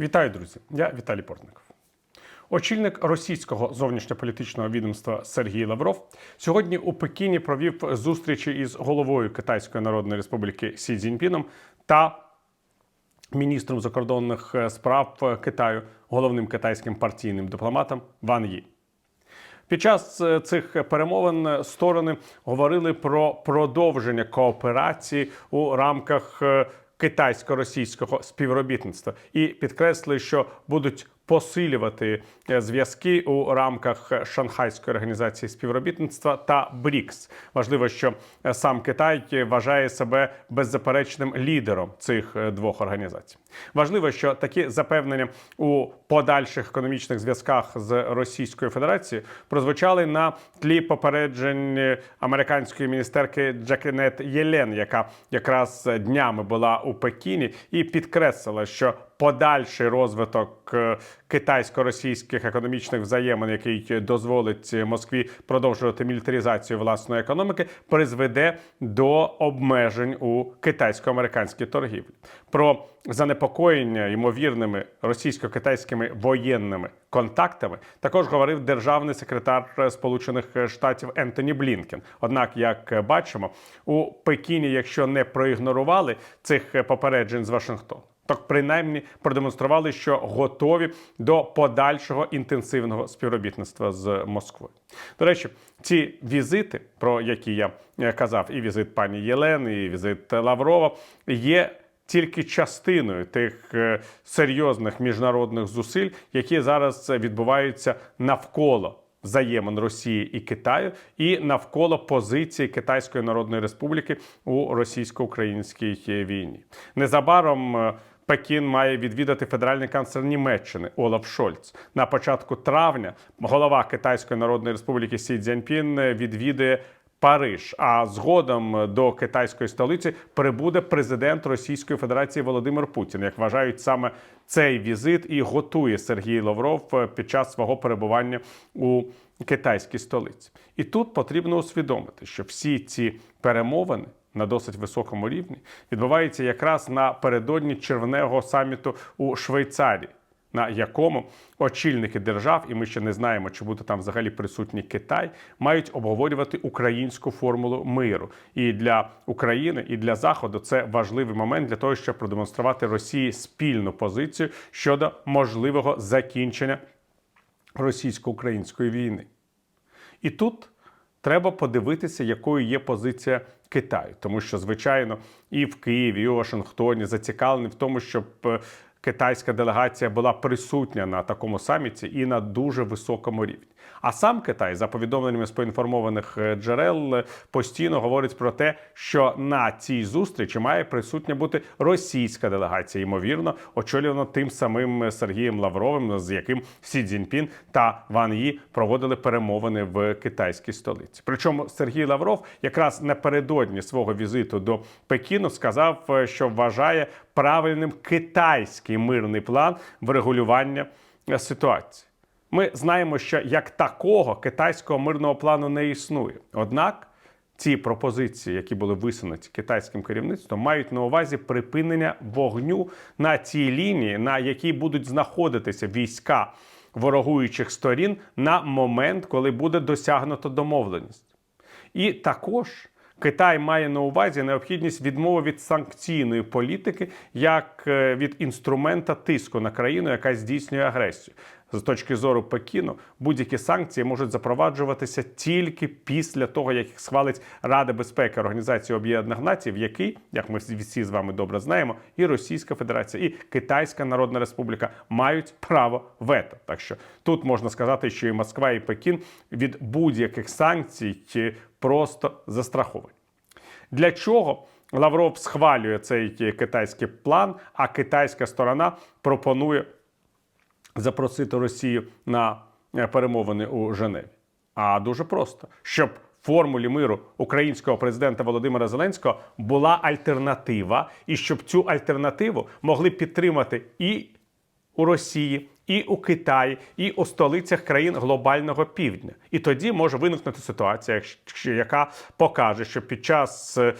Вітаю, друзі! Я Віталій Портников. Очільник російського зовнішньополітичного відомства Сергій Лавров сьогодні у Пекіні провів зустрічі із головою Китайської Народної Республіки Сі Цзіньпіном та міністром закордонних справ Китаю, головним китайським партійним дипломатом Ван Ї. Під час е, цих перемовин сторони говорили про продовження кооперації у рамках е, китайсько-російського співробітництва. І підкреслили, що будуть посилювати е, зв'язки у рамках Шанхайської організації співробітництва та БРІКС. Важливо, що е, сам Китай вважає себе беззаперечним лідером цих е, двох організацій. Важливо, що такі запевнення у подальших економічних зв'язках з Російською Федерацією прозвучали на тлі попереджень американської міністерки Джакенет Єлен, яка якраз днями була у Пекіні, і підкреслила, що подальший розвиток е, китайсько-російських економічних взаємин, який дозволить Москві продовжувати мілітаризацію власної економіки, призведе до обмежень у китайсько-американській торгівлі. Про занепокоєння ймовірними російсько-китайськими воєнними контактами також говорив державний секретар Сполучених Штатів Ентоні Блінкен. Однак, як бачимо, у Пекіні, якщо не проігнорували цих попереджень з Вашингтону, так принаймні продемонстрували, що готові до подальшого інтенсивного співробітництва з Москвою. До речі, ці візити, про які я е, казав, і візит пані Єлен, і візит Лаврова, є тільки частиною тих е, серйозних міжнародних зусиль, які зараз відбуваються навколо. Взаємин Росії і Китаю, і навколо позиції Китайської Народної Республіки у російсько-українській війні. Незабаром е, Пекін має відвідати федеральний канцлер Німеччини Олаф Шольц. На початку травня голова Китайської Народної Республіки Сі Цзяньпін відвідує. Париж, а згодом до китайської столиці прибуде президент Російської Федерації Володимир Путін. Як вважають саме цей візит і готує Сергій Лавров під час свого перебування у китайській столиці. І тут потрібно усвідомити, що всі ці перемовини на досить високому рівні відбуваються якраз напередодні червневого саміту у Швейцарії. На якому очільники держав, і ми ще не знаємо, чи буде там взагалі присутній Китай, мають обговорювати українську формулу миру. І для України, і для Заходу це важливий момент для того, щоб продемонструвати Росії спільну позицію щодо можливого закінчення російсько-української війни. І тут треба подивитися, якою є позиція Китаю, тому що, звичайно, і в Києві, і у Вашингтоні зацікавлені в тому, щоб китайська делегація була присутня на такому саміті і на дуже високому рівні. А сам Китай, за повідомленнями з поінформованих джерел, постійно говорить про те, що на цій зустрічі має присутня бути російська делегація, ймовірно, очолювана тим самим Сергієм Лавровим, з яким Сі Цзіньпін та Ван Ї проводили перемовини в китайській столиці. Причому Сергій Лавров якраз напередодні свого візиту до Пекіну сказав, що вважає правильним китайський мирний план врегулювання ситуації. Ми знаємо, що як такого китайського мирного плану не існує. Однак ці пропозиції, які були висунуті китайським керівництвом, мають на увазі припинення вогню на цій лінії, на якій будуть знаходитися війська ворогуючих сторін на момент, коли буде досягнуто домовленість. І також Китай має на увазі необхідність відмови від санкційної політики як е, від інструмента тиску на країну, яка здійснює агресію. З точки зору Пекіну, будь-які санкції можуть запроваджуватися тільки після того, як їх схвалить Рада безпеки Організації Об'єднаних Націй, в якій, як ми всі з вами добре знаємо, і Російська Федерація, і Китайська Народна Республіка мають право вето. Так що тут можна сказати, що і Москва, і Пекін від будь-яких санкцій просто застраховані. Для чого? Лавров схвалює цей китайський план, а китайська сторона пропонує запросити Росію на е, перемовини у Женеві. А дуже просто, щоб формулі миру українського президента Володимира Зеленського була альтернатива, і щоб цю альтернативу могли підтримати і у Росії, і у Китаї, і у столицях країн глобального півдня. І тоді може виникнути ситуація, яка покаже, що під час е,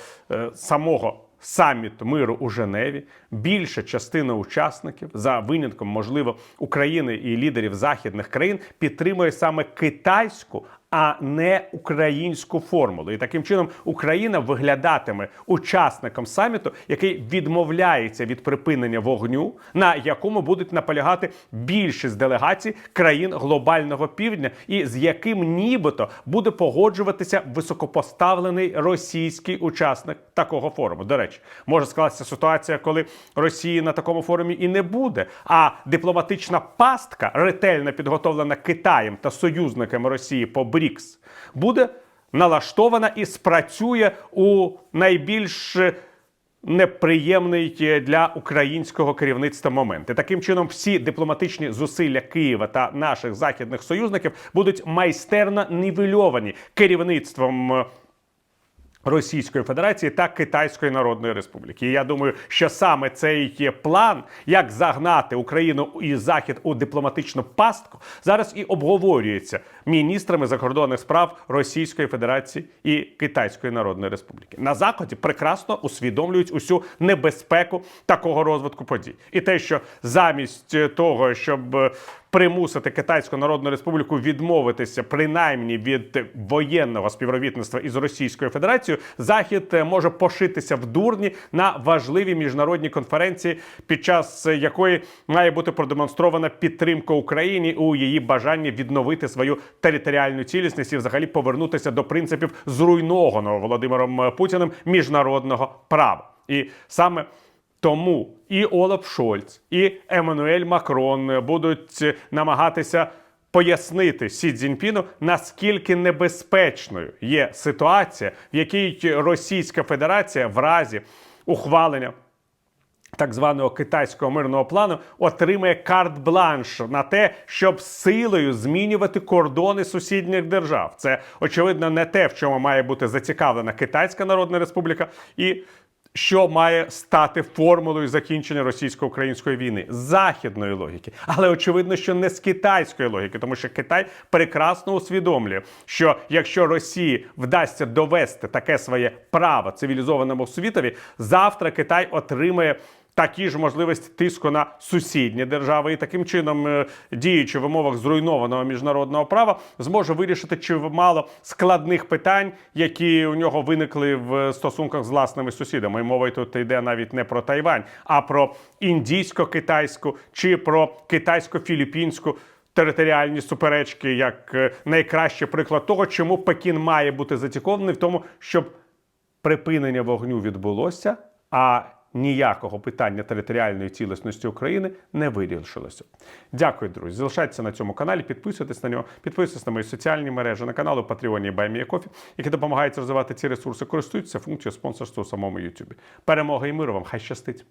самого саміт миру у Женеві більша частина учасників, за винятком, можливо, України і лідерів західних країн, підтримує саме китайську. А не українську формулу, і таким чином Україна виглядатиме учасником саміту, який відмовляється від припинення вогню, на якому будуть наполягати більшість делегацій країн глобального півдня, і з яким нібито буде погоджуватися високопоставлений російський учасник такого форуму. До речі, може скластися ситуація, коли Росії на такому форумі і не буде. А дипломатична пастка, ретельно підготовлена Китаєм та союзниками Росії по БРІКС, буде налаштована і спрацює у найбільш неприємний для українського керівництва момент. І таким чином всі дипломатичні зусилля Києва та наших західних союзників будуть майстерно нівельовані керівництвом. Російської Федерації та Китайської Народної Республіки. І я думаю, що саме цей є план, як загнати Україну і Захід у дипломатичну пастку, зараз і обговорюється міністрами закордонних справ Російської Федерації і Китайської Народної Республіки. На заході прекрасно усвідомлюють усю небезпеку такого розвитку подій, і те, що замість того, щоб е, примусити Китайську Народну Республіку відмовитися принаймні від воєнного співробітництва із Російською Федерацією, Захід е, може пошитися в дурні на важливій міжнародній конференції, під час е, якої має бути продемонстрована підтримка Україні у її бажанні відновити свою територіальну цілісність і взагалі повернутися до принципів зруйнованого Володимиром Путіним міжнародного права. І саме тому і Олаф Шольц, і Еммануель Макрон будуть намагатися пояснити Сі Цзіньпіну, наскільки небезпечною є ситуація, в якій Російська Федерація в разі ухвалення. Так званого китайського мирного плану отримає карт-бланш на те, щоб силою змінювати кордони сусідніх держав. Це очевидно не те, в чому має бути зацікавлена Китайська Народна Республіка, і що має стати формулою закінчення російсько-української війни західної логіки, але очевидно, що не з китайської логіки, тому що Китай прекрасно усвідомлює, що якщо Росії вдасться довести таке своє право цивілізованому світові, завтра Китай отримає. Такі ж можливості тиску на сусідні держави, і таким чином, е, діючи в умовах зруйнованого міжнародного права, зможе вирішити чимало складних питань, які у нього виникли в стосунках з власними сусідами. І мова тут йде навіть не про Тайвань, а про індійсько-китайську чи про китайсько-філіппінську. Територіальні суперечки як е, найкращий приклад того, чому Пекін має бути зацікавлений в тому, щоб припинення вогню відбулося, а ніякого питання територіальної цілісності України не вирішилося. Дякую, друзі. Залишайтеся на цьому каналі, підписуйтесь на нього, підписуйтесь на мої соціальні мережі, на канал у Патреоні і Баймія.Кофі, які допомагають розвивати ці ресурси. Користуйтеся функцією спонсорства у самому Ютубі. Перемоги і миру вам! Хай щастить!